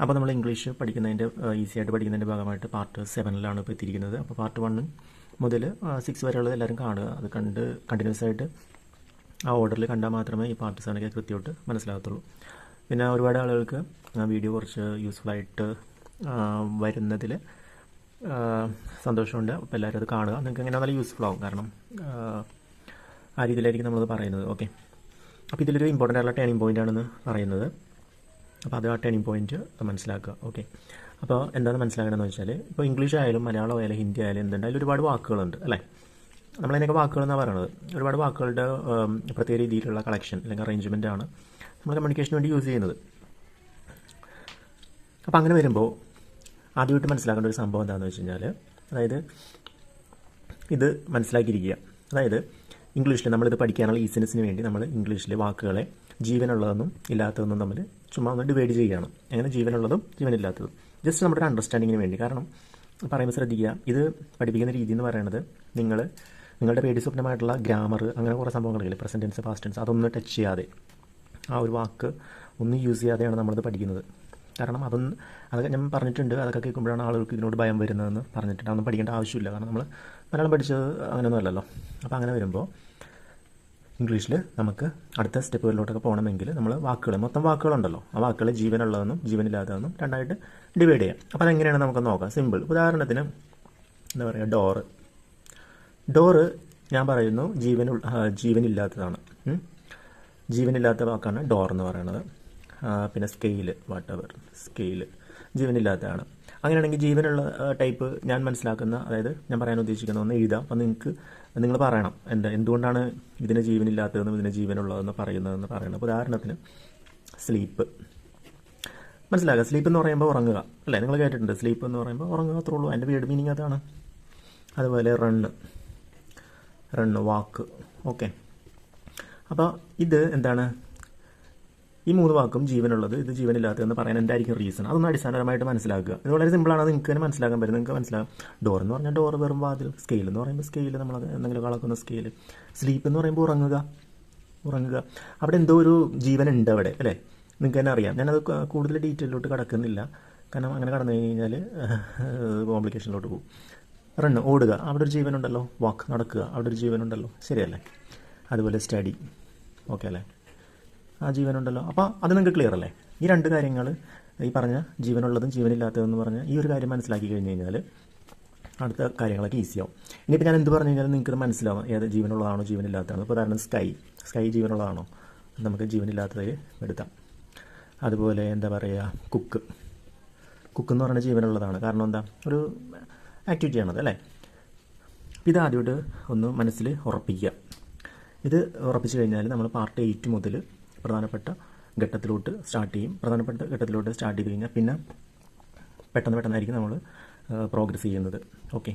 അപ്പോൾ നമ്മൾ English പഠിക്കുന്നതിന്റെ easy ആയിട്ട് പഠിക്കുന്നതിന്റെ ഭാഗമായിട്ട് പാർട്ട് സെവനിലാണ് ഇപ്പോൾ എത്തിയിരിക്കുന്നത്. അപ്പോൾ പാർട്ട് വണ്ണ് മുതൽ സിക്സ് വരെയുള്ളത് എല്ലാവരും കാണുക. അത് കണ്ട് കണ്ടിന്യൂസ് ആയിട്ട് ആ ഓർഡറിൽ കണ്ടാൽ മാത്രമേ ഈ പാർട്ട് സെവനൊക്കെ കൃത്യമായിട്ട് മനസ്സിലാകത്തുള്ളൂ. പിന്നെ ഒരുപാട് ആളുകൾക്ക് വീഡിയോ കുറച്ച് യൂസ്ഫുൾ ആയിട്ട് വരുന്നതിൽ സന്തോഷമുണ്ട്. അപ്പോൾ എല്ലാവരും അത് കാണുക. നിങ്ങൾക്ക് എങ്ങനെ നല്ല യൂസ്ഫുൾ ആവും. കാരണം ആ രീതിയിലായിരിക്കും നമ്മളത് പറയുന്നത്. ഓക്കെ അപ്പോൾ ഇതിലൊരു ഇമ്പോർട്ടന്റ് ആയിട്ടുള്ള ടേണിംഗ് പോയിന്റ് ആണെന്ന് പറയുന്നത്. അപ്പോൾ അത് ആ ടേണിംഗ് പോയിന്റ് മനസ്സിലാക്കുക. ഓക്കെ അപ്പോൾ എന്താണ് മനസ്സിലാക്കണമെന്ന് വെച്ചാൽ ഇപ്പോൾ ഇംഗ്ലീഷ് ആയാലും മലയാളം ആയാലും ഹിന്ദി ആയാലും എന്തുണ്ട് അതിൽ ഒരുപാട് വാക്കുകളുണ്ട് അല്ലേ? നമ്മളതിനൊക്കെ വാക്കുകൾ എന്നാണ് പറയുന്നത് ഒരുപാട് വാക്കുകളുടെ പ്രത്യേക രീതിയിലുള്ള കളക്ഷൻ അല്ലെങ്കിൽ അറേഞ്ച്മെന്റ് ആണ് നമ്മൾ കമ്മ്യൂണിക്കേഷന് വേണ്ടി യൂസ് ചെയ്യുന്നത്. അപ്പോൾ അങ്ങനെ വരുമ്പോൾ ആദ്യമായിട്ട് മനസ്സിലാക്കേണ്ട ഒരു സംഭവം എന്താണെന്ന് വെച്ച് കഴിഞ്ഞാൽ അതായത് ഇത് മനസ്സിലാക്കിയിരിക്കുക. അതായത് ഇംഗ്ലീഷിൽ നമ്മളിത് പഠിക്കാനുള്ള ഈസിനെസ്സിന് വേണ്ടി നമ്മൾ ഇംഗ്ലീഷിലെ വാക്കുകളെ ജീവനുള്ളതെന്നും ഇല്ലാത്തതെന്നും തമ്മിൽ ചുമ്മാ ഒന്ന് ഡിവൈഡ് ചെയ്യുകയാണ് എങ്ങനെ ജീവനുള്ളതും ജീവനില്ലാത്തതും. ജസ്റ്റ് നമ്മുടെ ഒരു അണ്ടർസ്റ്റാൻഡിങ്ങിന് വേണ്ടി. കാരണം പറയുമ്പോൾ ശ്രദ്ധിക്കുക ഇത് പഠിപ്പിക്കുന്ന രീതി എന്ന് പറയുന്നത് നിങ്ങൾ നിങ്ങളുടെ പേടി സ്വപ്നമായിട്ടുള്ള ഗ്രാമർ അങ്ങനെ കുറേ സംഭവങ്ങളില്ലേ പ്രസന്റ് ടെൻസ് പാസ്റ്റ് ടെൻസ് അതൊന്നും ടച്ച് ചെയ്യാതെ. ആ ഒരു വാക്ക് ഒന്നും യൂസ് ചെയ്യാതെയാണ് നമ്മളിത് പഠിക്കുന്നത്. കാരണം അതൊന്നും അതൊക്കെ ഞാൻ പറഞ്ഞിട്ടുണ്ട് അതൊക്കെ കേൾക്കുമ്പോഴാണ് ആളുകൾക്ക് ഇതിനോട് ഭയം വരുന്നതെന്ന് പറഞ്ഞിട്ടുണ്ട്. അതൊന്നും പഠിക്കേണ്ട ആവശ്യമില്ല. കാരണം നമ്മൾ മലയാളം പഠിച്ചത് അങ്ങനെയൊന്നും അല്ലല്ലോ. അപ്പോൾ അങ്ങനെ വരുമ്പോൾ ഇംഗ്ലീഷിൽ നമുക്ക് അടുത്ത സ്റ്റെപ്പുകളിലോട്ടൊക്കെ പോകണമെങ്കിൽ നമ്മൾ വാക്കുകൾ മൊത്തം വാക്കുകളുണ്ടല്ലോ. ആ വാക്കുകൾ ജീവനുള്ളതെന്നും ജീവനില്ലാത്തതെന്നും രണ്ടായിട്ട് ഡിവൈഡ് ചെയ്യാം. അപ്പോൾ അതെങ്ങനെയാണ് നമുക്ക് നോക്കാം? സിമ്പിൾ ഉദാഹരണത്തിന് എന്താ പറയുക ഡോറ് ഡോറ് ഞാൻ പറയുന്നു ജീവൻ ജീവനില്ലാത്തതാണ്. ജീവനില്ലാത്ത വാക്കാണ് ഡോർ എന്ന് പറയുന്നത്. പിന്നെ സ്കെയിൽ വാട്ട് എവർ സ്കെയിൽ ജീവനില്ലാത്തതാണ്. അങ്ങനെയാണെങ്കിൽ ജീവനുള്ള ടൈപ്പ് ഞാൻ മനസ്സിലാക്കുന്ന അതായത് ഞാൻ പറയാൻ ഉദ്ദേശിക്കുന്ന ഒന്ന് എഴുതാം. അപ്പം നിങ്ങൾക്ക് നിങ്ങൾ പറയണം. എന്താ എന്തുകൊണ്ടാണ് ഇതിന് ജീവനില്ലാത്തതെന്നും ഇതിന് ജീവനുള്ളതെന്ന് പറയുന്നതെന്ന് പറയണം. അപ്പോൾ ഉദാഹരണത്തിന് സ്ലീപ്പ് മനസ്സിലാക്കുക സ്ലീപ്പ് എന്ന് പറയുമ്പോൾ ഉറങ്ങുക. അല്ലേ? നിങ്ങൾ കേട്ടിട്ടുണ്ട്. സ്ലീപ്പ് എന്ന് പറയുമ്പോൾ ഉറങ്ങുക അത്രേ ഉള്ളൂ. അതിന്റെ വീട് മീനിങ് അതാണ്. അതുപോലെ റണ്ണ് റണ്ണ് വാക്ക് ഓക്കെ അപ്പോൾ ഇത് എന്താണ്? ഈ മൂന്ന് വാക്കും ജീവനുള്ളത് ഇത് ജീവനില്ലാത്തതെന്ന് പറയാൻ എന്തായിരിക്കും റീസൺ അതൊന്ന് അടിസ്ഥാനപരമായിട്ട് മനസ്സിലാക്കുക. ഇത് വളരെ സിമ്പിളാണ് അത് നിങ്ങൾക്ക് തന്നെ മനസ്സിലാക്കാൻ പറ്റും. നിങ്ങൾക്ക് മനസ്സിലാകും ഡോർ എന്ന് പറഞ്ഞാൽ ഡോർ വെറും വാതിൽ. സ്കെയിൽ എന്ന് പറയുമ്പോൾ സ്കെയിൽ നമ്മൾ എന്തെങ്കിലും കളക്കുന്ന സ്കെയിൽ സ്ലീപ്പ് എന്ന് പറയുമ്പോൾ ഉറങ്ങുക. ഉറങ്ങുക. അവിടെ എന്തോ ഒരു ഉണ്ട് അവിടെ അല്ലേ? നിങ്ങൾക്ക് തന്നെ അറിയാം. ഞാനത് കൂടുതൽ ഡീറ്റെയിലോട്ട് കടക്കുന്നില്ല. കാരണം അങ്ങനെ കടന്നു കഴിഞ്ഞാൽ കോംപ്ലിക്കേഷനിലോട്ട് പോകും. റണ്ണ് ഓടുക. അവിടെ ഒരു ജീവനുണ്ടല്ലോ. വാക്ക് നടക്കുക. അവിടെ ഒരു ജീവനുണ്ടല്ലോ. ശരിയല്ലേ? അതുപോലെ സ്റ്റഡി ഓക്കെ അല്ലേ? ആ ജീവനുണ്ടല്ലോ. അപ്പോൾ അത് നിങ്ങൾക്ക് ക്ലിയർ അല്ലേ? ഈ രണ്ട് കാര്യങ്ങൾ ഈ പറഞ്ഞ ജീവനുള്ളതും ജീവനില്ലാത്തതെന്ന് പറഞ്ഞ ഈ ഒരു കാര്യം മനസ്സിലാക്കി കഴിഞ്ഞ് കഴിഞ്ഞാൽ അടുത്ത കാര്യങ്ങളൊക്കെ ഈസിയാവും ഇനിയിപ്പോൾ ഞാൻ എന്ത് പറഞ്ഞു കഴിഞ്ഞാൽ നിങ്ങൾക്ക് മനസ്സിലാവും. ഏത് ജീവനുള്ളതാണോ ജീവനില്ലാത്തതാണോ? ഇപ്പോൾ ഉദാഹരണം സ്കൈ സ്കൈ ജീവനുള്ളതാണോ? നമുക്ക് ജീവനില്ലാത്തതിൽ എടുത്താം അതുപോലെ എന്താ പറയുക കുക്ക് കുക്ക് എന്ന് പറഞ്ഞാൽ ജീവനുള്ളതാണ്. കാരണം എന്താ? ഒരു ആക്ടിവിറ്റി ആക്ടിവിറ്റിയാണത് അല്ലേ? ഇത് ആദ്യമായിട്ട് ഒന്ന് മനസ്സിൽ ഉറപ്പിക്കുക. ഇത് ഉറപ്പിച്ചു കഴിഞ്ഞാൽ നമ്മൾ പാർട്ട് എയ്റ്റ് മുതൽ പ്രധാനപ്പെട്ട ഘട്ടത്തിലോട്ട് സ്റ്റാർട്ട് ചെയ്യും. പ്രധാനപ്പെട്ട ഘട്ടത്തിലോട്ട് സ്റ്റാർട്ട് ചെയ്ത് കഴിഞ്ഞാൽ പിന്നെ പെട്ടെന്ന് പെട്ടെന്നായിരിക്കും നമ്മൾ പ്രോഗ്രസ് ചെയ്യുന്നത്. ഓക്കെ